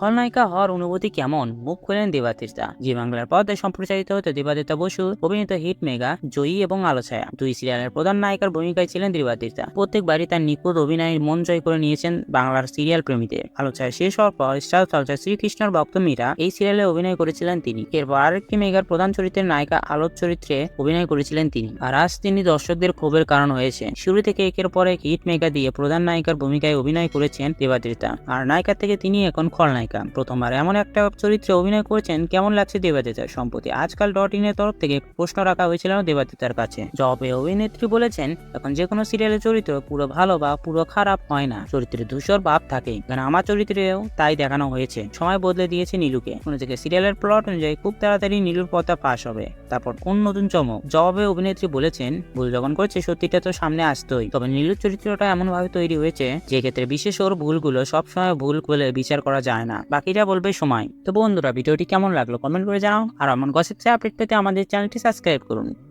খলনায়িকা হওয়ার অনুভূতি কেমন? মুখ খুলেন দেবাতিস্তা জি বাংলার পর্দায় সম্প্রচারিত হতে দেবাদিতা বসু, অভিনীত হিট মেগা, জয়ী এবং আলোছায়া। দুই সিরিয়ালের প্রধান নায়িকার ভূমিকায় ছিলেন দেবাতিস্তা প্রত্যেকবারই তার নিখুঁত অভিনয়ের মন জয় করে নিয়েছেন বাংলার সিরিয়াল প্রেমীদের আলোছায়া শেষ হওয়ার পর স্টার চলছে শ্রীকৃষ্ণর ভক্ত মীরা এই সিরিয়ালে অভিনয় করেছিলেন তিনি। এরপর আরেকটি মেগার প্রধান চরিত্রের নায়িকা আলোর চরিত্রে অভিনয় করেছিলেন তিনি। আর আজ তিনি দর্শকদের ক্ষোভের কারণ হয়েছে। শুরু থেকে একের পর এক হিট মেগা দিয়ে প্রধান নায়িকার ভূমিকায় অভিনয় করেছেন দেবাদিতা আর নায়িকার থেকে তিনি এখন খলনায়িকা। প্রথমবার এমন একটা চরিত্রে অভিনয় করেছেন, কেমন লাগছে দেবাদিতার সম্প্রতি আজকাল ডট ইনের তরফ থেকে প্রশ্ন রাখা হয়েছিল দেবাদিতার কাছে। জবে অভিনেত্রী বলেছেন, এখন যে কোনো সিরিয়ালের চরিত্র পুরো ভালো বা পুরো খারাপ হয় না। চরিত্রে ধূসর ভাব থাকে। কারণ আমার চরিত্রেও তাই দেখানো হয়েছে। সময় বদলে দিয়েছে নীলুকে। অন্যদিকে সিরিয়ালের প্লট অনুযায়ী খুব তাড়াতাড়ি নীলুর পথা ফাঁস হবে। তারপর কোন নতুন চমক? জবাবে অভিনেত্রী বলেছেন, ভুল যখন করছে, সত্যিটা তো সামনে আসতোই। তবে নীলুর চরিত্রটা এমন ভাবে তৈরি হয়েছে, যে ক্ষেত্রে বিশেষ ওর ভুলগুলো সবসময় ভুল বলে বিচার করা যায় না। বাকিটা বলবে সময়। তো বন্ধুরা, ভিডিওটি কেমন লাগল কমেন্ট করে জানাও, আর এমন গসিপসে আপডেট পেতে আমাদের চ্যানেলটি সাবস্ক্রাইব করুন।